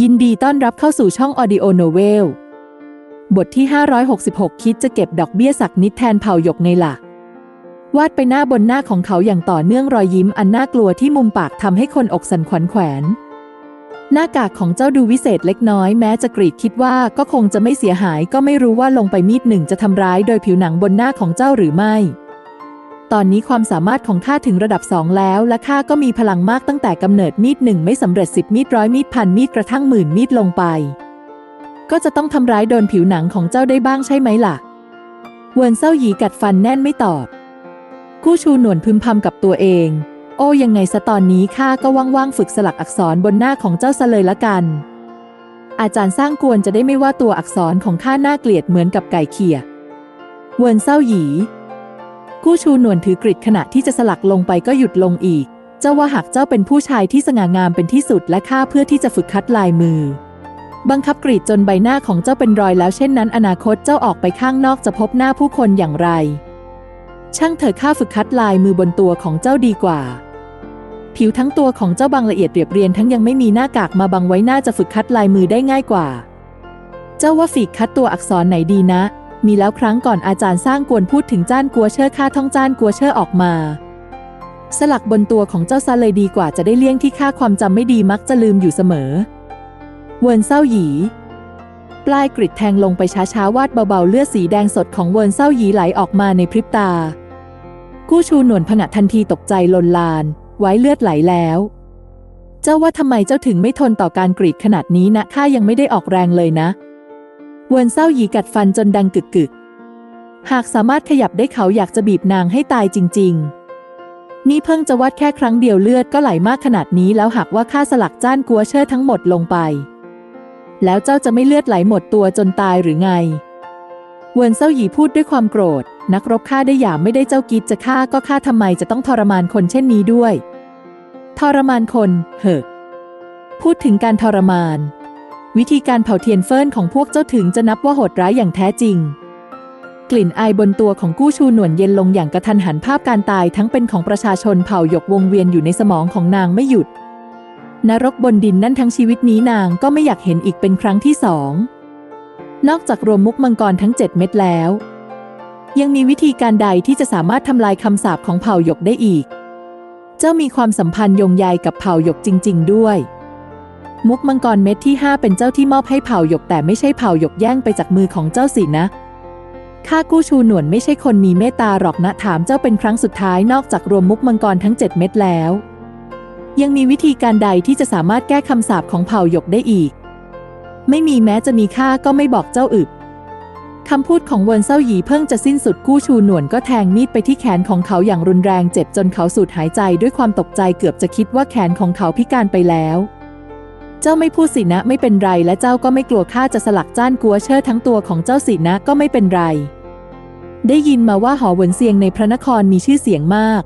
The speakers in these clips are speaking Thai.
ยินดีต้อนรับเข้าสู่ช่อง Audio Novel บทที่ 566 คิดจะเก็บดอกเบี้ยสักนิดแทนเผ่าหยกไงล่ะวาดไปหน้าบนหน้าของเขาอย่างต่อเนื่องรอยยิ้มอันน่ากลัวที่มุมปากทำให้คนอกสั่นขวัญแขวน หน้ากากของเจ้าดูวิเศษเล็กน้อยแม้จะกรีดคิดว่าก็คงจะไม่เสียหายก็ไม่รู้ว่าลงไปมีดหนึ่งจะทำร้ายโดยผิวหนังบนหน้าของเจ้าหรือไม่ ตอนนี้ความสามารถของข้าถึงระดับสองแล้ว และข้าก็มีพลังมากตั้งแต่กำเนิดมีดหนึ่งไม่สำเร็จสิบมีดร้อยมีดพันมีดกระทั่งหมื่นมีดลงไป ก็จะต้องทำร้ายโดนผิวหนังของเจ้าได้บ้างใช่ไหมล่ะ เวินเซาหยีกัดฟันแน่นไม่ตอบ กู้ชูหนวนพึมพำกับตัวเอง โอ้ยังไงซะตอนนี้ข้าก็ว่างๆฝึกสลักอักษรบนหน้าของเจ้าซะเลยละกัน อาจารย์สร้างกวนจะได้ไม่ว่าตัวอักษรของข้าน่าเกลียดเหมือนกับไก่เขี่ยเวินเซาหยี กู้ชูหนวนถือกริดขณะที่จะสลักลงไปก็หยุดลงอีก เจ้าว่าหากเจ้าเป็นผู้ชายที่สง่างามเป็นที่สุดและข้าเพื่อที่จะฝึกคัดลายมือ บังคับกรีดจนใบหน้าของเจ้าเป็นรอยแล้วเช่นนั้น อนาคตเจ้าออกไปข้างนอกจะพบหน้าผู้คนอย่างไร ช่างเถอะข้าฝึกคัดลายมือบนตัวของเจ้าดีกว่า ผิวทั้งตัวของเจ้าบางละเอียดเรียบเรียนทั้งยังไม่มีหน้ากากมาบังไว้หน่าจะฝึกคัดลายมือได้ง่ายกว่า เจ้าว่าฝีกคัดตัวอักษรไหนดีนะ มีแล้วครั้งก่อนอาจารย์สร้างกวนพูดถึงจ้านกัวเชอร์ค่าท่องจ้านกัวเชอร์ออกมา สลักบนตัวของเจ้าซะเลยดีกว่าจะได้เลี่ยงที่ค่าความจำไม่ดีมักจะลืมอยู่เสมอ เวินเศร้าหยี ปลายกริดแทงลงไปช้าๆวาดเบาๆเลือดสีแดงสดของเวินเศร้าหยีไหลออกมาในพริบตา กู้ชูหนวนผงะทันทีตกใจลนลาน ไว้เลือดไหลแล้ว เจ้าว่าทำไมเจ้าถึงไม่ทนต่อการกรีดขนาดนี้นะข้ายังไม่ได้ออกแรงเลยนะเวนเศร้าหยีกัดฟันจนดังกึกกึก หากสามารถขยับได้เขาอยากจะบีบนางให้ตายจริง ๆ นี่เพิ่งจะวัดแค่ครั้งเดียวเลือดก็ไหลมากขนาดนี้แล้วหากว่าข้าสลักจ้านกัวเชอร์ทั้งหมดลงไป แล้วเจ้าจะไม่เลือดไหลหมดตัวจนตายหรือไงเวินเซาหยีพูดด้วยความโกรธ นักรบฆ่าได้หยามไม่ได้เจ้ากิจจะฆ่าก็ฆ่าทำไมจะต้องทรมานคนเช่นนี้ด้วย ทรมานคน เหอะ พูดถึงการทรมาน วิธีการเผาเทียนเฟินของพวกเจ้าถึงจะนับว่าโหดร้ายอย่างแท้จริง กลิ่นอายบนตัวของกู้ชูหนวนเย็นลงอย่างกระทันหันภาพการตายทั้งเป็นของประชาชนเผ่าหยกวงเวียนอยู่ในสมองของนางไม่หยุด นรกบนดินนั่นทั้งชีวิตนี้นางก็ไม่อยากเห็นอีกเป็นครั้งที่สองนอกจากรวมมุกมังกรทั้งเจ็ดเม็ดแล้ว ยังมีวิธีการใดที่จะสามารถทำลายคำสาปของเผ่าหยกได้อีก เจ้ามีความสัมพันธ์โยงใยกับเผ่าหยกจริง ๆ ด้วย มุกมังกรเม็ดที่ห้าเป็นเจ้าที่มอบให้เผ่าหยกแต่ไม่ใช่เผ่าหยกแย่งไปจากมือของเจ้าสินะข้ากู้ชูหนวนไม่ใช่คนมีเมตตาหรอกนะถามเจ้าเป็นครั้งสุดท้ายนอกจากรวมมุกมังกรทั้งเจ็ดเม็ดแล้ว ยังมีวิธีการใดที่จะสามารถแก้คำสาปของเผ่าหยกได้อีก ไม่มีแม้จะมีค่าก็ไม่บอกเจ้าอึบคำพูดของเวินเซาหยีเพิ่งจะสิ้นสุดกู้ชูหนวนก็แทงมีดไปที่แขนของเขาอย่างรุนแรงเจ็บจนเขาสูดหายใจด้วยความตกใจเกือบจะคิดว่าแขนของเขาพิการไปแล้ว เจ้าไม่พูดสินะไม่เป็นไรและเจ้าก็ไม่กลัวข้าจะสลักจ้านกัวเชิดทั้งตัวของเจ้าสินะก็ไม่เป็นไร ได้ยินมาว่าหอเหวินเซียงในพระนครมีชื่อเสียงมาก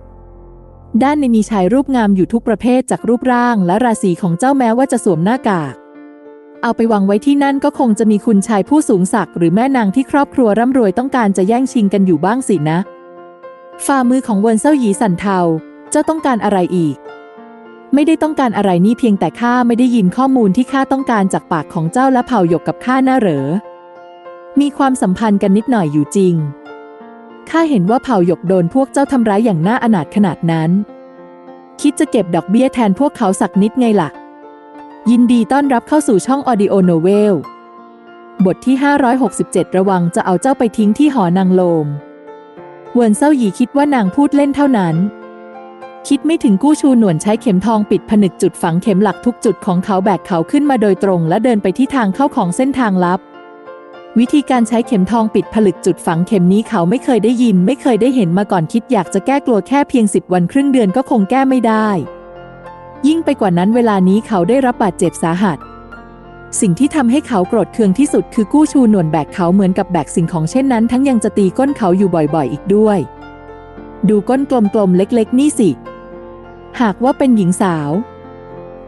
ด้านในมีชายรูปงามอยู่ทุกประเภทจากรูปร่างและราศีของเจ้าแม้ว่าจะสวมหน้ากาก เอาไปวางไว้ที่นั่นก็คงจะมีคุณชายผู้สูงศักดิ์หรือแม่นางที่ครอบครัวร่ำรวยต้องการจะแย่งชิงกันอยู่บ้างสินะ ฝ่ามือของเวินเซาหยีสั่นเทา เจ้าต้องการอะไรอีก ไม่ได้ต้องการอะไรนี่เพียงแต่ข้าไม่ได้ยินข้อมูลที่ข้าต้องการจากปากของเจ้าและเผ่าหยกกับข้าน่าเหรอ มีความสัมพันธ์กันนิดหน่อยอยู่จริง ข้าเห็นว่าเผ่าหยกโดนพวกเจ้าทำร้ายอย่างน่าอนาถขนาดนั้น คิดจะเก็บดอกเบี้ยแทนพวกเขาสักนิดไงล่ะ ยินดีต้อนรับเข้าสู่ช่อง Audio Novel บทที่ 567 ระวังจะเอาเจ้าไปทิ้งที่หอนางโลม เวินเซาหยีคิดว่านางพูดเล่นเท่านั้น คิดไม่ถึงกู้ชูหนวนใช้เข็มทองปิดผนึกจุดฝังเข็มหลักทุกจุดของเขาแบกเขาขึ้นมาโดยตรง และเดินไปที่ทางเข้าของเส้นทางลับ วิธีการใช้เข็มทองปิดผลึกจุดฝังเข็มนี้เขาไม่เคยได้ยิน ไม่เคยได้เห็นมาก่อนคิดอยากจะแก้กลัวแค่เพียงสิบวันครึ่งเดือนก็คงแก้ไม่ได้ ยิ่งไปกว่านั้นเวลานี้เขาได้รับบาดเจ็บสาหัส สิ่งที่ทำให้เขาโกรธเคืองที่สุดคือกู้ชูหนวนแบกเขาเหมือนกับแบกสิ่งของเช่นนั้น ทั้งยังจะตีก้นเขาอยู่บ่อยๆ อีกด้วย ดูก้นกลมๆเล็ก ๆ นี่สิ หากว่าเป็นหญิงสาว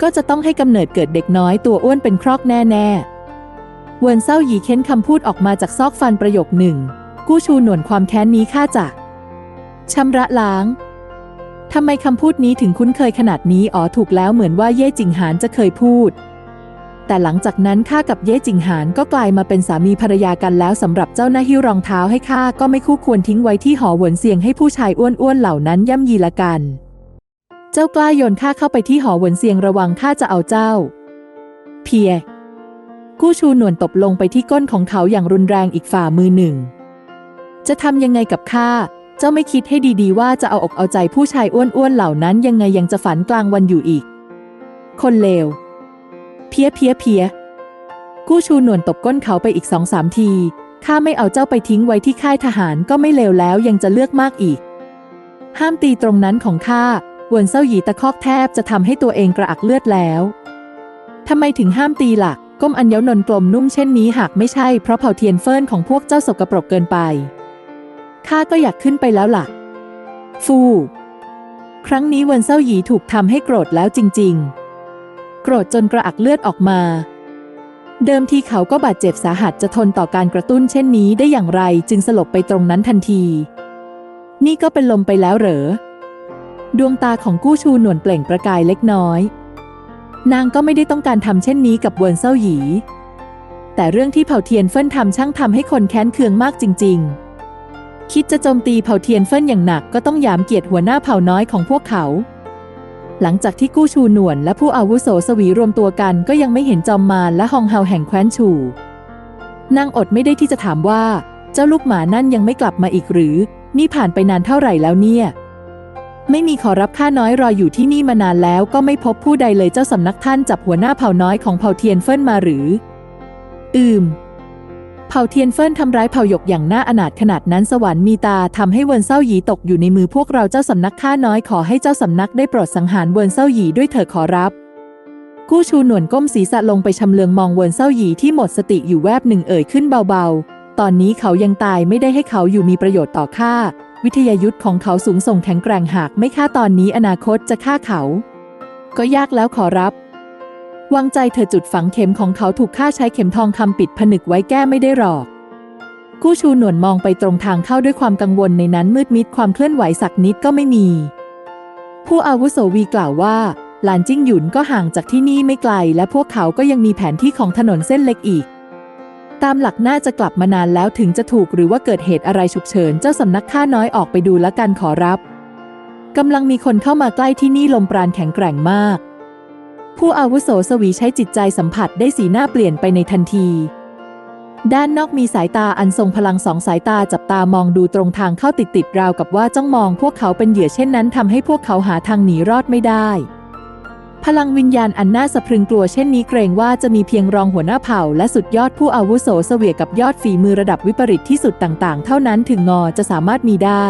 ก็จะต้องให้กำเนิดเกิดเด็กน้อยตัวอ้วนเป็นครอกแน่ๆเวินเซาหยีเค้นคำพูดออกมาจากซอกฟันประโยคหนึ่ง กู้ชูหนวนความแค้นนี้ข้าจะชำระล้างทำไมคำพูดนี้ถึงคุ้นเคยขนาดนี้อ๋อถูกแล้วเหมือนว่าเย่จิงหานจะเคยพูด แต่หลังจากนั้นข้ากับเย่จิงหานก็กลายมาเป็นสามีภรรยากันแล้วสำหรับเจ้าหน้าหิ้วรองเท้าให้ข้าก็ไม่คู่ควรทิ้งไว้ที่หอหวนเสียงให้ผู้ชายอ้วนๆเหล่านั้นย่ำยีละกัน เจ้ากล้าโยนข้าเข้าไปที่หอหวนเสียงระวังข้าจะเอาเจ้า เพีย กู้ชูหนวนตบลงไปที่ก้นของเขาอย่างรุนแรงอีกฝ่ามือหนึ่ง จะทำยังไงกับข้า เจ้าไม่คิดให้ดีๆ ว่าจะเอาอกเอาใจผู้ชายอ้วนๆเหล่านั้นยังไงยังจะฝันกลางวันอยู่อีก คนเลว เพียเพียเพียกู้ชูหนวนตบก้นเขาไปอีกสองสามทีข้าไม่เอาเจ้าไปทิ้งไว้ที่ค่ายทหารก็ไม่เลวแล้วยังจะเลือกมากอีก ห้ามตีตรงนั้นของข้า หวนเศร้าหยีตะคอกแทบจะทำให้ตัวเองกระอักเลือดแล้วทำไมถึงห้ามตีล่ะก้มอัญญนนกลมนุ่มเช่นนี้หากไม่ใช่เพราะเผ่าเทียนเฟินของพวกเจ้าสกปรกเกินไปข้าก็อยากขึ้นไปแล้วล่ะฟูครั้งนี้เวนเซาหยีถูกทำให้โกรธแล้วจริง ๆ โกรธจนกระอักเลือดออกมา เดิมทีเขาก็บาดเจ็บสาหัสจะทนต่อการกระตุ้นเช่นนี้ได้อย่างไรจึงสลบไปตรงนั้นทันที นี่ก็เป็นลมไปแล้วเหรอ ดวงตาของกู้ชูหนวนเปล่งประกายเล็กน้อย นางก็ไม่ได้ต้องการทำเช่นนี้กับเวินเซาหยี แต่เรื่องที่เผ่าเทียนเฟินทำช่างทำให้คนแค้นเคืองมากจริง ๆ คิดจะโจมตีเผ่าเทียนเฟินอย่างหนักก็ต้องยามเกียรติหัวหน้าเผ่าน้อยของพวกเขา หลังจากที่กู้ชูหนวนและผู้อาวุโสสวีรวมตัวกันก็ยังไม่เห็นจอมมารและฮองเฮาแห่งแคว้นชู นางอดไม่ได้ที่จะถามว่า เจ้าลูกหมานั่นยังไม่กลับมาอีกหรือ นี่ผ่านไปนานเท่าไหร่แล้วเนี่ย ไม่มีขอรับข้าน้อยรออยู่ที่นี่มานานแล้วก็ไม่พบผู้ใดเลยเจ้าสำนักท่านจับหัวหน้าเผ่าน้อยของเผ่าเทียนเฟินมาหรือ อืม เผ่าเทียนเฟินทำร้ายเผ่าหยกอย่างน่าอนาถขนาดนั้นสวรรค์มีตาทำให้เวินเซาหยีตกอยู่ในมือพวกเราเจ้าสำนักข้าน้อยขอให้เจ้าสำนักได้โปรดสังหารเวินเซาหยีด้วยเถิดขอรับกู้ชูหนวนก้มศีรษะลงไปชำเลืองมองเวินเซาหยีที่หมดสติอยู่แวบหนึ่งเอ่ยขึ้นเบาๆ ตอนนี้เขายังตายไม่ได้ให้เขาอยู่มีประโยชน์ต่อข้า วิทยายุทธของเขาสูงส่งแข็งแกร่งหากไม่ฆ่าตอนนี้อนาคตจะฆ่าเขา ก็ยากแล้วขอรับ วางใจเธอจุดฝังเข็มของเขาถูกฆ่าใช้เข็มทองคำปิดผนึกไว้แก้ไม่ได้หรอก กู้ชูหนวนมองไปตรงทางเข้าด้วยความกังวลในนั้นมืดมิดความเคลื่อนไหวสักนิดก็ไม่มี ผู้อาวุโสวีกล่าวว่าหลานจิ้งหยุนก็ห่างจากที่นี่ไม่ไกล และพวกเขาก็ยังมีแผนที่ของถนนเส้นเล็กอีก ตามหลักน่าจะกลับมานานแล้วถึงจะถูกหรือว่าเกิดเหตุอะไรฉุกเฉินเจ้าสำนักข้าน้อยออกไปดูละกันขอรับกำลังมีคนเข้ามาใกล้ที่นี่ลมปราณแข็งแกร่งมาก ผู้อาวุโสสวีใช้จิตใจสัมผัสได้สีหน้าเปลี่ยนไปในทันที ด้านนอกมีสายตาอันทรงพลังสองสายตาจับตามองดูตรงทางเข้าติดติดๆราวกับว่าจ้องมองพวกเขาเป็นเหยื่อเช่นนั้นทำให้พวกเขาหาทางหนีรอดไม่ได้ พลังวิญญาณอันน่าสะพรึงกลัวเช่นนี้เกรงว่าจะมีเพียงรองหัวหน้าเผ่า และสุดยอดผู้อาวุโสเสวียกับยอดฝีมือระดับวิปริตที่สุดต่างๆ เท่านั้นถึงงอจะสามารถมีได้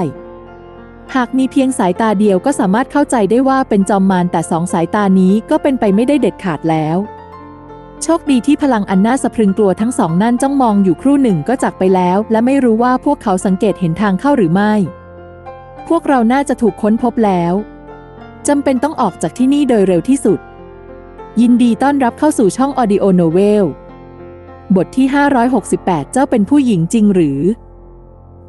หากมีเพียงสายตาเดียวก็สามารถเข้าใจได้ว่าเป็นจอมมารแต่สองสายตานี้ก็เป็นไปไม่ได้เด็ดขาดแล้ว โชคดีที่พลังอันน่าสะพรึงกลัวทั้งสองนั่นจ้องมองอยู่ครู่หนึ่งก็จากไปแล้ว และไม่รู้ว่าพวกเขาสังเกตเห็นทางเข้าหรือไม่ พวกเราน่าจะถูกค้นพบแล้ว จำเป็นต้องออกจากที่นี่โดยเร็วที่สุด ยินดีต้อนรับเข้าสู่ช่อง Audio Novel บทที่ 568 เจ้าเป็นผู้หญิงจริงหรือ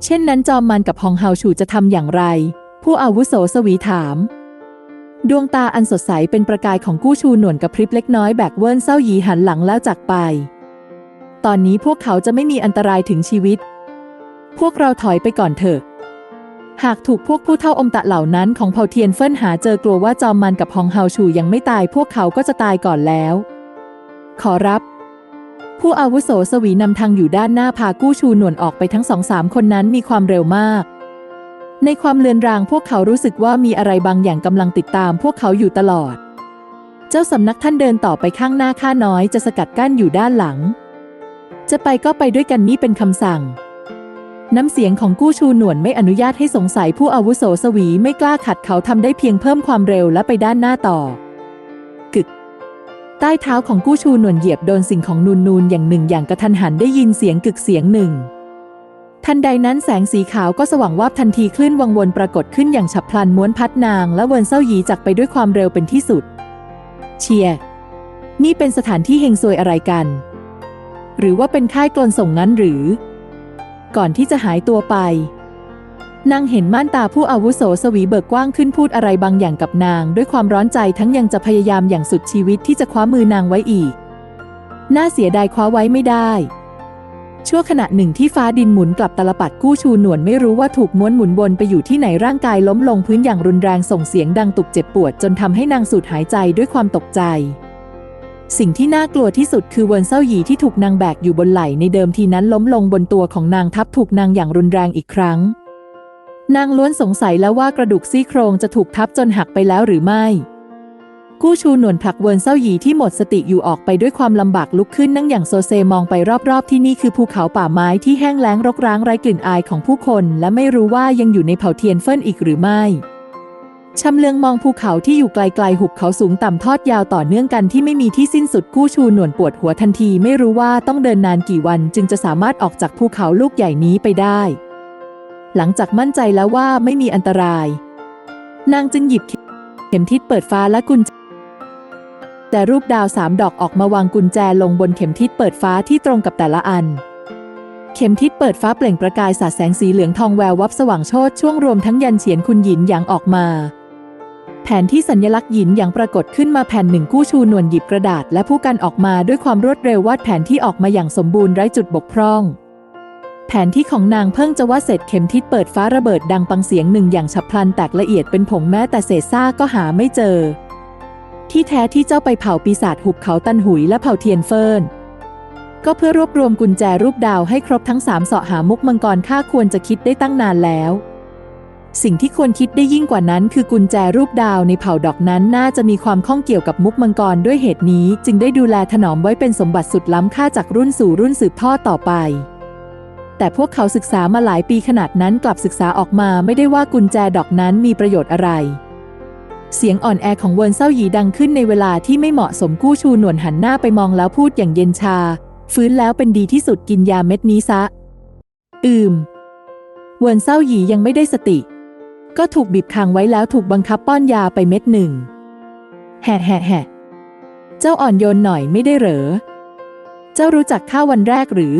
เช่นนั้นจอมมันกับฮองเฮาชูจะทำอย่างไร ผู้อาวุโสสวีถาม ดวงตาอันสดใสเป็นประกายของกู้ชูหนวนกับพริบเล็กน้อยแบกเวิร์นเศร้าหยีหันหลังแล้วจากไป ตอนนี้พวกเขาจะไม่มีอันตรายถึงชีวิต พวกเราถอยไปก่อนเถอะ หากถูกพวกผู้เท่าอมตะเหล่านั้นของเผ่าเทียนเฟิ่นหาเจอกลัวว่าจอมมันกับฮองเฮาชูยังไม่ตายพวกเขาก็จะตายก่อนแล้ว ขอรับ ผู้อาวุโสสวีนำทางอยู่ด้านหน้าพากู้ชูหนวนออกไปทั้งสองสามคนนั้นมีความเร็วมาก ในความเลือนรางพวกเขารู้สึกว่ามีอะไรบางอย่างกำลังติดตามพวกเขาอยู่ตลอด เจ้าสำนักท่านเดินต่อไปข้างหน้าข้าน้อยจะสกัดกั้นอยู่ด้านหลัง จะไปก็ไปด้วยกันนี่เป็นคำสั่ง น้ำเสียงของกู้ชูหนวนไม่อนุญาตให้สงสัยผู้อาวุโสสวีไม่กล้าขัดเขาทำได้เพียงเพิ่มความเร็วและไปด้านหน้าต่อกึก ใต้เท้าของกู้ชูหนวนเหยียบโดนสิ่งของนูนนูนๆอย่างหนึ่งอย่างกระทันหันได้ยินเสียงกึกเสียงหนึ่ง ทันใดนั้นแสงสีขาวก็สว่างวาบทันทีคลื่นวังวนปรากฏขึ้นอย่างฉับพลันม้วนพัดนาง และเวินเศร้าหยีจากไปด้วยความเร็วเป็นที่สุด เชียร์นี่เป็นสถานที่เฮงซวยอะไรกัน หรือว่าเป็นค่ายกลนส่งนั้นหรือ ก่อนที่จะหายตัวไป นางเห็นม่านตาผู้อาวุโสสวีเบิกกว้างขึ้นพูดอะไรบางอย่างกับนาง ด้วยความร้อนใจทั้งยังจะพยายามอย่างสุดชีวิตที่จะคว้ามือนางไว้อีก น่าเสียดายคว้าไว้ไม่ได้ชั่วขณะหนึ่งที่ฟ้าดินหมุนกลับตลปัดกู้ชูหนวนไม่รู้ว่าถูกม้วนหมุนวนไปอยู่ที่ไหนร่างกายล้มลงพื้นอย่างรุนแรงส่งเสียงดังตุกเจ็บปวดจนทำให้นางสูดหายใจด้วยความตกใจ สิ่งที่น่ากลัวที่สุดคือเวินเซาหยีที่ถูกนางแบกอยู่บนไหล่ในเดิมทีนั้นล้มลงบนตัวของนางทับถูกนางอย่างรุนแรงอีกครั้ง นางล้วนสงสัยแล้วว่ากระดูกซี่โครงจะถูกทับจนหักไปแล้วหรือไม่ กู้ชูหนวนผลักเวินเซาหยีที่หมดสติอยู่ออกไปด้วยความลำบากลุกขึ้นนั่งอย่างโซเซมองไปรอบๆ ที่นี่คือภูเขาป่าไม้ที่แห้งแล้งรกร้างไร้กลิ่นอายของผู้คน และไม่รู้ว่ายังอยู่ในเผ่าเทียนเฟินอีกหรือไม่ ชำเลืองมองภูเขาที่อยู่ไกลๆหุบเขาสูงต่ำทอดยาวต่อเนื่องกันที่ไม่มีที่สิ้นสุดกู้ชูหนวนปวดหัวทันทีไม่รู้ว่าต้องเดินนานกี่วันจึงจะสามารถออกจากภูเขาลูกใหญ่นี้ไปได้ หลังจากมั่นใจแล้วว่าไม่มีอันตราย นางจึงหยิบเข็มทิศเปิดฟ้าและกุญแจแต่รูปดาวสามดอกออกมาวางกุญแจลงบนเข็มทิศเปิดฟ้าที่ตรงกับแต่ละอัน เข็มทิศเปิดฟ้าเปล่งประกายสาดแสงสีเหลืองทองแวววับสว่างโชดช่วงรวมทั้งยันเฉียนคุณหยินหยางออกมา แผนที่สัญลักษณ์หยินหยางปรากฏขึ้นมาแผ่นหนึ่งกู้ชูนวลหยิบกระดาษ และผู้กันออกมาด้วยความรวดเร็ววาดแผนที่ออกมาอย่างสมบูรณ์ไร้จุดบกพร่อง แผนที่ของนางเพิ่งจะวาดเสร็จเข็มทิศเปิดฟ้าระเบิดดังปังเสียงหนึ่งอย่างฉับพลันแตกละเอียดเป็นผงแม้แต่เศษซากก็หาไม่เจอ ที่แท้ที่เจ้าไปเผาปีศาจหุบเขาตันหุยและเผาเทียนเฟินก็เพื่อรวบรวมกุญแจรูปดาวให้ครบทั้งสามเสาะหามุกมังกรข้าควรจะคิดได้ตั้งนานแล้ว สิ่งที่ควรคิดได้ยิ่งกว่านั้น คือกุญแจรูปดาวในเผ่าดอกนั้นน่าจะมีความข้องเกี่ยวกับมุกมังกรด้วยเหตุนี้ จึงได้ดูแลถนอมไว้เป็นสมบัติสุดล้ำค่าจากรุ่นสู่รุ่นสืบทอดต่อไป แต่พวกเขาศึกษามาหลายปีขนาดนั้นกลับศึกษาออกมาไม่ได้ว่ากุญแจดอกนั้นมีประโยชน์อะไร เสียงอ่อนแอของเวินเซาหยีดังขึ้นในเวลาที่ไม่เหมาะสมกู้ชูหนวนหันหน้าไปมองแล้วพูดอย่างเย็นชา ฟื้นแล้วเป็นดีที่สุดกินยาเม็ดนี้ซะ อืมเวินเซาหยียังไม่ได้สติ ก็ถูกบีบขังไว้แล้วถูกบังคับป้อนยาไปเม็ดหนึ่ง แห่แห่แห่เจ้าอ่อนโยนหน่อยไม่ได้เหรอ เจ้ารู้จักข้าวันแรกหรือ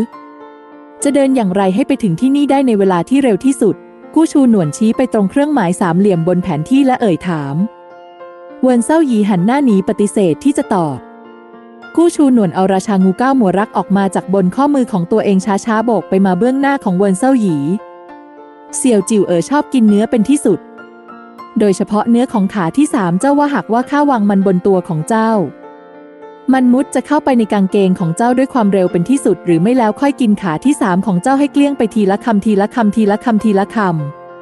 จะเดินอย่างไรให้ไปถึงที่นี่ได้ในเวลาที่เร็วที่สุด กู้ชูหนวนชี้ไปตรงเครื่องหมายสามเหลี่ยมบนแผนที่และเอ่ยถาม เวินเซาหยีหันหน้าหนีปฏิเสธที่จะตอบ กู้ชูหนวนเอาราชางูก้าวหมัวรักออกมาจากบนข้อมือของตัวเองช้าๆโบกไปมาเบื้องหน้าของเวินเซาหยี เสี่ยวจิวเอ๋อชอบกินเนื้อเป็นที่สุด โดยเฉพาะเนื้อของขาที่สามเจ้าว่าหากว่าข้าวางมันบนตัวของเจ้า มันมุดจะเข้าไปในกางเกงของเจ้าด้วยความเร็วเป็นที่สุด หรือไม่แล้วค่อยกินขาที่สามของเจ้าให้เกลี้ยงไปทีละคำทีละคำทีละคำทีละค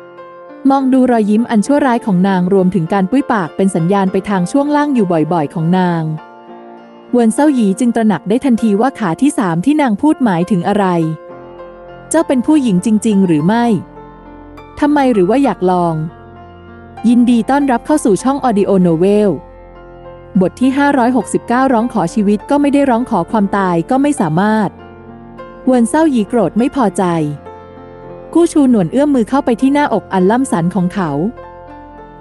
ำมองดูรอยยิ้มอันชั่วร้ายของนางรวมถึงการปุ้ยปากเป็นสัญญาณไปทางช่วงล่างอยู่บ่อยๆ ของนางเวินเซาหยีจึงตระหนักได้ทันทีว่าขาที่สามที่นางพูดหมายถึงอะไร เจ้าเป็นผู้หญิงจริง ๆ หรือไม่ ทำไมหรือว่าอยากลอง ยินดีต้อนรับเข้าสู่ช่อง Audio Novel บทที่ 569 ร้องขอชีวิตก็ไม่ได้ร้องขอความตายก็ไม่สามารถเวินเศร้าหยีโกรธไม่พอใจ กู้ชูหนวนเอื้อมมือเข้าไปที่หน้าอกอันล่ำสันของเขา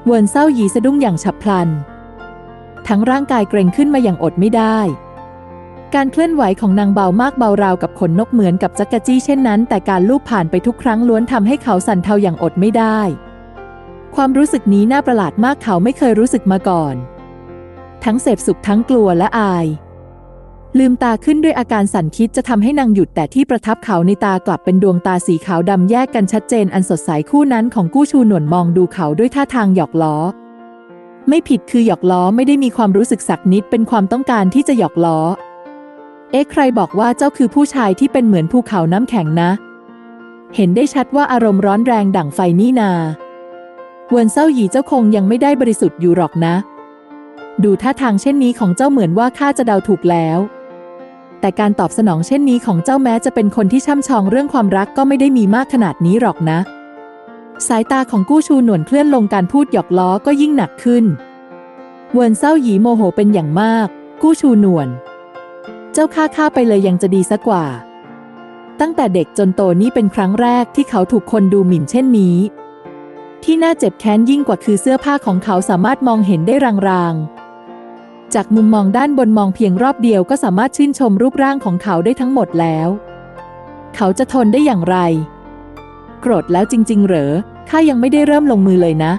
เวินเศร้าหยีสะดุ้งอย่างฉับพลัน ทั้งร่างกายเกร็งขึ้นมาอย่างอดไม่ได้ การเคลื่อนไหวของนางเบามากเบาราวกับขนนกเหมือนกับจักรจี้เช่นนั้น แต่การลูบผ่านไปทุกครั้งล้วนทำให้เขาสั่นเทาอย่างอดไม่ได้ ความรู้สึกนี้น่าประหลาดมากเขาไม่เคยรู้สึกมาก่อน ทั้งเสพสุขทั้งกลัวและอาย ลืมตาขึ้นด้วยอาการสั่นคิดจะทำให้นางหยุดแต่ที่ประทับเขาในตากลับเป็นดวงตาสีขาวดำแยกกันชัดเจนอันสดใสคู่นั้นของกู้ชูหนวนมองดูเขาด้วยท่าทางหยอกล้อ ไม่ผิดคือหยอกล้อไม่ได้มีความรู้สึกสักนิดเป็นความต้องการที่จะหยอกล้อ เอ๊ะใครบอกว่าเจ้าคือผู้ชายที่เป็นเหมือนภูเขาน้ำแข็งนะ เห็นได้ชัดว่าอารมณ์ร้อนแรงดั่งไฟนี่นา เวินเซาหยีเจ้าคงยังไม่ได้บริสุทธิ์อยู่หรอกนะ ดูท่าทางเช่นนี้ของเจ้าเหมือนว่าข้าจะเดาถูกแล้ว แต่การตอบสนองเช่นนี้ของเจ้าแม้จะเป็นคนที่ช่ำชองเรื่องความรักก็ไม่ได้มีมากขนาดนี้หรอกนะ สายตาของกู้ชูหนวนเคลื่อนลงการพูดหยอกล้อก็ยิ่งหนักขึ้น เวินเซาหยีโมโหเป็นอย่างมาก กู้ชูหนวน เจ้าฆ่าข้าไปเลยยังจะดีสักกว่า ตั้งแต่เด็กจนโตนี่เป็นครั้งแรกที่เขาถูกคนดูหมิ่นเช่นนี้ ที่น่าเจ็บแค้นยิ่งกว่าคือเสื้อผ้าของเขาสามารถมองเห็นได้รางๆ จากมุมมองด้านบนมองเพียงรอบเดียวก็สามารถชื่นชมรูปร่างของเขาได้ทั้งหมดแล้ว เขาจะทนได้อย่างไร โกรธแล้วจริง ๆ เหรอข้ายังไม่ได้เริ่มลงมือเลยนะ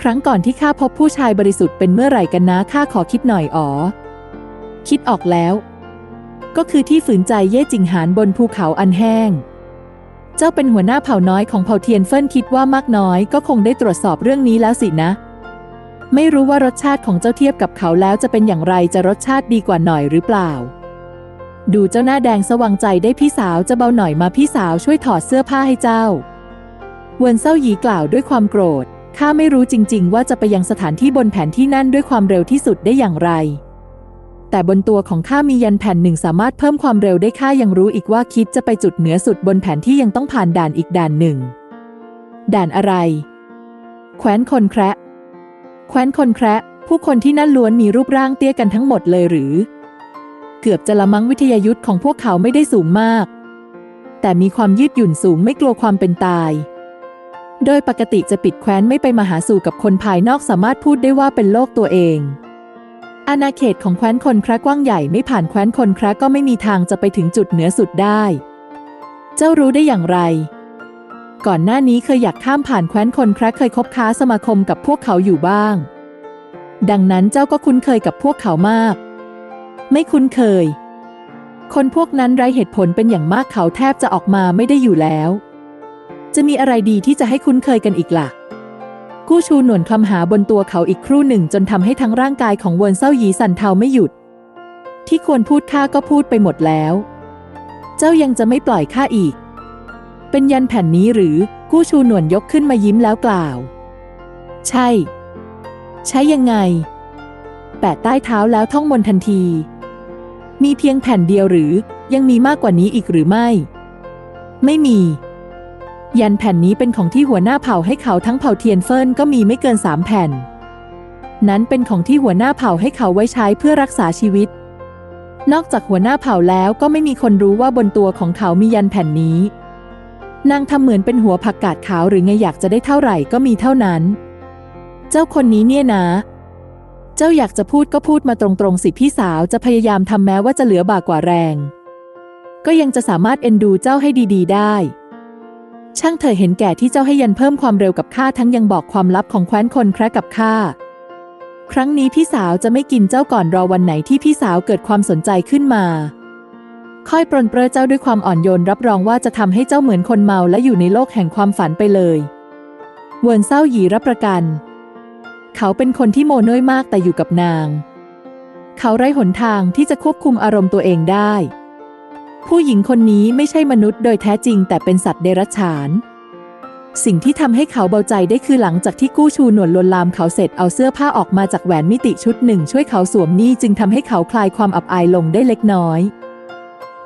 ครั้งก่อนที่ข้าพบผู้ชายบริสุทธิ์เป็นเมื่อไหร่กันนะข้าขอคิดหน่อยอ๋อ คิดออกแล้ว ก็คือที่ฝืนใจเย่จิงหานบนภูเขาอันแห้ง เจ้าเป็นหัวหน้าเผ่าน้อยของเผ่าเทียนเฟินคิดว่ามากน้อยก็คงได้ตรวจสอบเรื่องนี้แล้วสินะ ไม่รู้ว่ารสชาติของเจ้าเทียบกับเขาแล้วจะเป็นอย่างไรจะรสชาติดีกว่าหน่อยหรือเปล่า ดูเจ้าหน้าแดงสว่างใจได้พี่สาวจะเบาหน่อยมาพี่สาวช่วยถอดเสื้อผ้าให้เจ้าเวินเซาหยีกล่าวด้วยความโกรธข้าไม่รู้จริง ๆ ว่าจะไปยังสถานที่บนแผนที่นั่นด้วยความเร็วที่สุดได้อย่างไร แต่บนตัวของข้ามียันแผ่นหนึ่งสามารถเพิ่มความเร็วได้ข้ายังรู้อีกว่าคิดจะไปจุดเหนือสุดบนแผนที่ยังต้องผ่านด่านอีกด่านหนึ่ง ด่านอะไร แคว้นคนแคระแคว้นคนแคระผู้คนที่นั่นล้วนมีรูปร่างเตี้ยกันทั้งหมดเลยหรือ เกือบจะละมังวิทยายุทธ์ของพวกเขาไม่ได้สูงมาก แต่มีความยืดหยุ่นสูงไม่กลัวความเป็นตาย โดยปกติจะปิดแคว้นไม่ไปมาหาสู่กับคนภายนอกสามารถพูดได้ว่าเป็นโลกตัวเอง อาณาเขตของแคว้นคนคระกว้างใหญ่ไม่ผ่านแคว้นคนคระก็ไม่มีทางจะไปถึงจุดเหนือสุดได้ เจ้ารู้ได้อย่างไร ก่อนหน้านี้เคยอยากข้ามผ่านแคว้นคนคระเคยคบค้าสมาคมกับพวกเขาอยู่บ้าง ดังนั้นเจ้าก็คุ้นเคยกับพวกเขามาก ไม่คุ้นเคย คนพวกนั้นไร้เหตุผลเป็นอย่างมากเขาแทบจะออกมาไม่ได้อยู่แล้ว จะมีอะไรดีที่จะให้คุ้นเคยกันอีกล่ะ กู้ชูหนวนคลำหาบนตัวเขาอีกครู่หนึ่งจนทำให้ทั้งร่างกายของเวินเซาหยีสั่นเทาไม่หยุด ที่ควรพูดข้าก็พูดไปหมดแล้ว เจ้ายังจะไม่ปล่อยข้าอีก เป็นยันแผ่นนี้หรือกู้ชูหนวนยกขึ้นมายิ้มแล้วกล่าว ใช่ ใช้ยังไง แปะใต้เท้าแล้วท่องมนทันที มีเพียงแผ่นเดียวหรือยังมีมากกว่านี้อีกหรือไม่ ไม่มี ยันแผ่นนี้เป็นของที่หัวหน้าเผ่าให้เขาทั้งเผ่าเทียนเฟินก็มีไม่เกินสามแผ่น นั้นเป็นของที่หัวหน้าเผ่าให้เขาไว้ใช้เพื่อรักษาชีวิต นอกจากหัวหน้าเผ่าแล้วก็ไม่มีคนรู้ว่าบนตัวของเขามียันแผ่นนี้ นางทำเหมือนเป็นหัวผักกาดขาวหรือไงอยากจะได้เท่าไหร่ก็มีเท่านั้น เจ้าคนนี้เนี่ยนะเจ้าอยากจะพูดก็พูดมาตรงๆสิพี่สาวจะพยายามทำแม้ว่าจะเหลือบากกว่าแรง ก็ยังจะสามารถเอ็นดูเจ้าให้ดี ๆ ได้ ช่างเธอเห็นแก่ที่เจ้าให้ยันเพิ่มความเร็วกับข้าทั้งยังบอกความลับของแคว้นคนแคระกับข้าครั้งนี้พี่สาวจะไม่กินเจ้าก่อนรอวันไหนที่พี่สาวเกิดความสนใจขึ้นมา ค่อยปรนเปรอเจ้าด้วยความอ่อนโยนรับรองว่าจะทำให้เจ้าเหมือนคนเมาและอยู่ในโลกแห่งความฝันไปเลยเวินเศร้าหยีรับประกัน เขาเป็นคนที่โมน้อยมากแต่อยู่กับนาง เขาไร้หนทางที่จะควบคุมอารมณ์ตัวเองได้ ผู้หญิงคนนี้ไม่ใช่มนุษย์โดยแท้จริงแต่เป็นสัตว์เดรัจฉาน สิ่งที่ทำให้เขาเบาใจได้คือหลังจากที่กู้ชูหนวดลวนลามเขาเสร็จเอาเสื้อผ้าออกมาจากแหวนมิติชุดหนึ่ง ช่วยเขาสวมนี่จึงทำให้เขาคลายความอับอายลงได้เล็กน้อย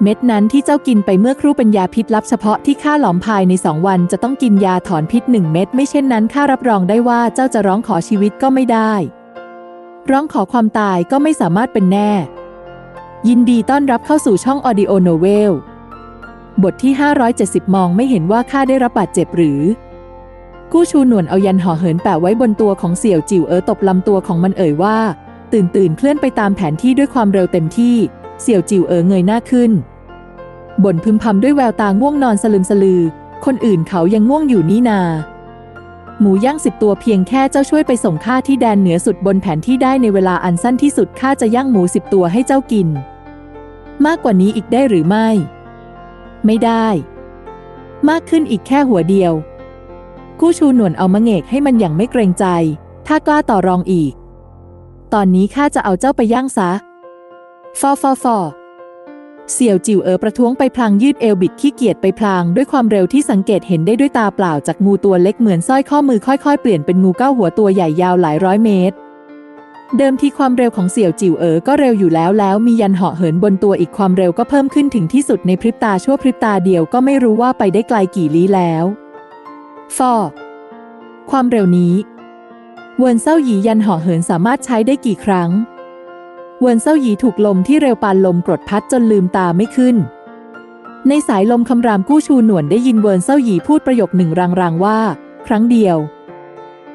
เม็ดนั้นที่เจ้ากินไปเมื่อครู่เป็นยาพิษลับเฉพาะที่ข้าหลอมภายในสองวันจะต้องกินยาถอนพิษหนึ่งเม็ดไม่เช่นนั้นข้ารับรองได้ว่าเจ้าจะร้องขอชีวิตก็ไม่ได้ ร้องขอความตายก็ไม่สามารถเป็นแน่ ยินดีต้อนรับเข้าสู่ช่อง Audio Novel บทที่ 570 มองไม่เห็นว่าข้าได้รับบาดเจ็บหรือ กู้ชูหนวนเอายันห่อเหินแปะไว้บนตัวของเสี่ยวจิ๋วเอ๋อตบลำตัวของมันเอ่ยว่า ตื่นตื่นเคลื่อนไปตามแผนที่ด้วยความเร็วเต็มที่ เสี่ยวจิ๋วเอ๋อเงยหน้าขึ้นบ่นพึมพำด้วยแววตาง่วงนอนสลึมสลือ คนอื่นเขายังง่วงอยู่นี่นา หมูย่างสิบตัวเพียงแค่เจ้าช่วยไปส่งข้าที่แดนเหนือสุดบนแผนที่ได้ในเวลาอันสั้นที่สุดข้าจะย่างหมูสิบตัวให้เจ้ากิน มากกว่านี้อีกได้หรือไม่ ไม่ได้ มากขึ้นอีกแค่หัวเดียว กู้ชูหนวนเอามะเงกให้มันอย่างไม่เกรงใจ ถ้ากล้าต่อรองอีก ตอนนี้ข้าจะเอาเจ้าไปย่างซะ ฟอฟอฟอเสี่ยวจิ๋วเอ๋อประท้วงไปพลางยืดเอวบิดขี้เกียจไปพลางด้วยความเร็วที่สังเกตเห็นได้ด้วยตาเปล่าจากงูตัวเล็กเหมือนสร้อยข้อมือค่อยๆ เปลี่ยนเป็นงูเก้าหัวตัวใหญ่ยาวหลายร้อยเมตร เดิมที่ความเร็วของเสี่ยวจิ๋วเอ๋อก็เร็วอยู่แล้วแล้วมียันเหาะเหินบนตัวอีกความเร็วก็เพิ่มขึ้นถึงที่สุดในพริบตาชั่วพริบตาเดียวก็ไม่รู้ว่าไปได้ไกลกี่ลี้แล้วฟอความเร็วนี้เวินเซาหยียันเหาะเหินสามารถใช้ได้กี่ครั้ง เวินเซาหยีถูกลมที่เร็วปานลมกรดพัดจนลืมตาไม่ขึ้น ในสายลมคำรามกู้ชูหนวนได้ยินเวินเซาหยีพูดประโยคหนึ่งรางๆว่า ครั้งเดียว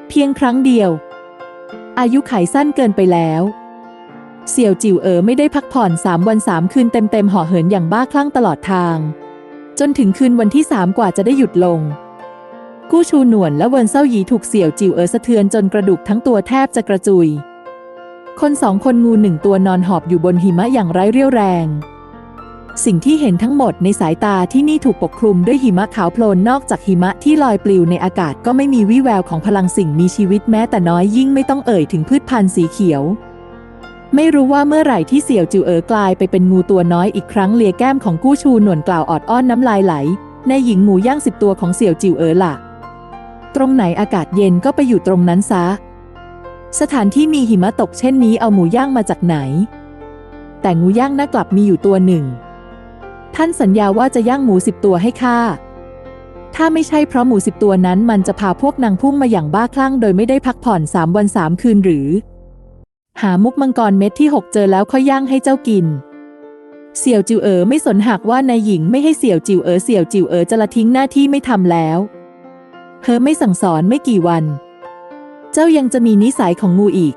เพียงครั้งเดียว อายุไขสั้นเกินไปแล้ว เสี่ยวจิ๋วเอ๋อไม่ได้พักผ่อนสามวันสามคืนเต็มๆห่อเหินอย่างบ้าคลั่งตลอดทาง จนถึงคืนวันที่สามกว่าจะได้หยุดลง กู้ชูหนวนและเวินเซาหยีถูกเสี่ยวจิ๋วเอ๋อสะเทือนจนกระดูกทั้งตัวแทบจะกระจุย คนสองคนงูหนึ่งตัวนอนหอบอยู่บนหิมะอย่างไร้เรี่ยวแรง สิ่งที่เห็นทั้งหมดในสายตาที่นี่ถูกปกคลุมด้วยหิมะขาวโพลนนอกจากหิมะที่ลอยปลิวในอากาศก็ไม่มีวี่แววของพลังสิ่งมีชีวิตแม้แต่น้อยยิ่งไม่ต้องเอ่ยถึงพืชพันธุ์สีเขียว ไม่รู้ว่าเมื่อไหร่ที่เสี่ยวจิวเอ๋อกลายไปเป็นงูตัวน้อยอีกครั้งเลียแก้มของกู้ชูหนวนกล่าวออดอ้อนน้ำลายไหลในหญิงหมูย่างสิบตัวของเสี่ยวจิวเอ๋อล่ะ ตรงไหนอากาศเย็นก็ไปอยู่ตรงนั้นซะ สถานที่มีหิมะตกเช่นนี้เอาหมูย่างมาจากไหน แต่งูย่างน่ากลับมีอยู่ตัวหนึ่ง ท่านสัญญาว่าจะย่างหมูสิบตัวให้ข้า ถ้าไม่ใช่เพราะหมูสิบตัวนั้นมันจะพาพวกนางพุ่งมาอย่างบ้าคลั่งโดยไม่ได้พักผ่อนสามวันสามคืนหรือ หามุกมังกรเม็ดที่หกเจอแล้วค่อยย่างให้เจ้ากิน เสี่ยวจิวเอ๋อไม่สนหากว่านายหญิงไม่ให้เสี่ยวจิวเอ๋อเสี่ยวจิวเอ๋อจะละทิ้งหน้าที่ไม่ทำแล้ว เธอไม่สั่งสอนไม่กี่วัน เจ้ายังจะมีนิสัยของงูอีก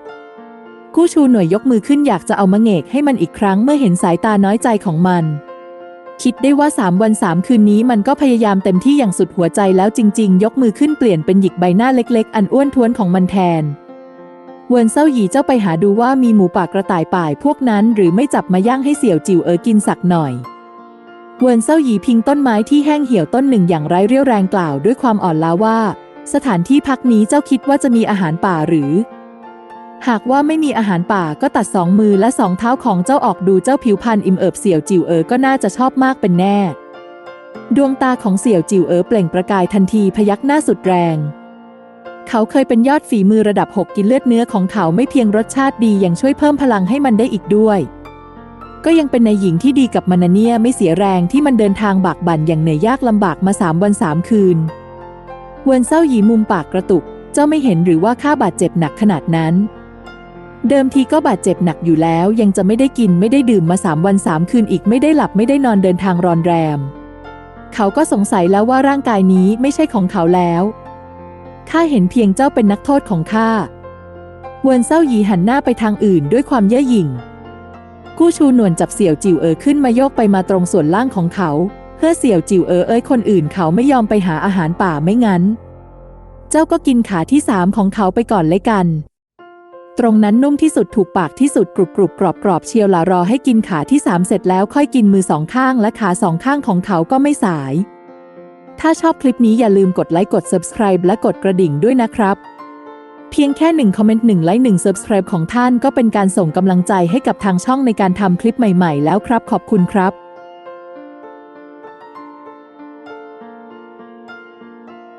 กู้ชูหน่วยยกมือขึ้นอยากจะเอามะเหงกให้มันอีกครั้งเมื่อเห็นสายตาน้อยใจของมัน คิดได้ว่าสามวันสามคืนนี้มันก็พยายามเต็มที่อย่างสุดหัวใจแล้วจริง ๆ ยกมือขึ้นเปลี่ยนเป็นหยิกใบหน้าเล็ก ๆ อันอ้วนท้วนของมันแทน เวินเซาหยีเจ้าไปหาดูว่ามีหมูป่ากระต่ายป่ายพวกนั้น หรือไม่จับมาย่างให้เสี่ยวจิวเอ๋อกินสักหน่อย เวินเซาหยีพิงต้นไม้ที่แห้งเหี่ยวต้นหนึ่งอย่างไร้เรี่ยวแรงกล่าวด้วยความอ่อนล้าว่า สถานที่พักนี้เจ้าคิดว่าจะมีอาหารป่าหรือ หากว่าไม่มีอาหารป่าก็ตัดสองมือและสองเท้าของเจ้าออกดูเจ้าผิวพรรณอิ่มเอิบเสี่ยวจิวเอ๋อก็น่าจะชอบมากเป็นแน่ ดวงตาของเสี่ยวจิวเอ๋อเปล่งประกายทันทีพยักหน้าสุดแรง เขาเคยเป็นยอดฝีมือระดับ 6 กินเลือดเนื้อของเขาไม่เพียงรสชาติดียังช่วยเพิ่มพลังให้มันได้อีกด้วย ก็ยังเป็นนายหญิงที่ดีกับมันนะเนียไม่เสียแรงที่มันเดินทางบากบั่นอย่างเหนื่อยยากลำบากมาสามวันสามคืนเวินเซาหยีมุมปากกระตุก เจ้าไม่เห็นหรือว่าข้าบาดเจ็บหนักขนาดนั้น เดิมทีก็บาดเจ็บหนักอยู่แล้วยังจะไม่ได้กินไม่ได้ดื่มมาสามวันสามคืนอีกไม่ได้หลับไม่ได้นอนเดินทางรอนแรม เขาก็สงสัยแล้วว่าร่างกายนี้ไม่ใช่ของเขาแล้วข้าเห็นเพียงเจ้าเป็นนักโทษของข้าเวินเซาหยีหันหน้าไปทางอื่นด้วยความเย่อหยิ่ง กู้ชูหนวนจับเสี่ยวจิวเอ๋อขึ้นมาโยกไปมาตรงส่วนล่างของเขา เพื่อเสี่ยวจิวเอ๋อเอ้ยคนอื่นเขาไม่ยอมไปหาอาหารป่าไม่งั้น เจ้าก็กินขาที่สามของเขาไปก่อนเลยกัน ตรงนั้นนุ่มที่สุดถูกปากที่สุดกรุบกรุบกรอบกรอบเชียวละรอให้กินขาที่สามเสร็จแล้วค่อยกินมือสองข้างและขาสองข้างของเขาก็ไม่สาย ถ้าชอบคลิปนี้อย่าลืมกดไลค์กด subscribe และกดกระดิ่งด้วยนะครับ เพียงแค่หนึ่งคอมเมนต์หนึ่งไลค์หนึ่ง subscribe ของท่านก็เป็นการส่งกำลังใจให้กับทางช่องในการทำคลิปใหม่ ๆ แล้วครับขอบคุณครับ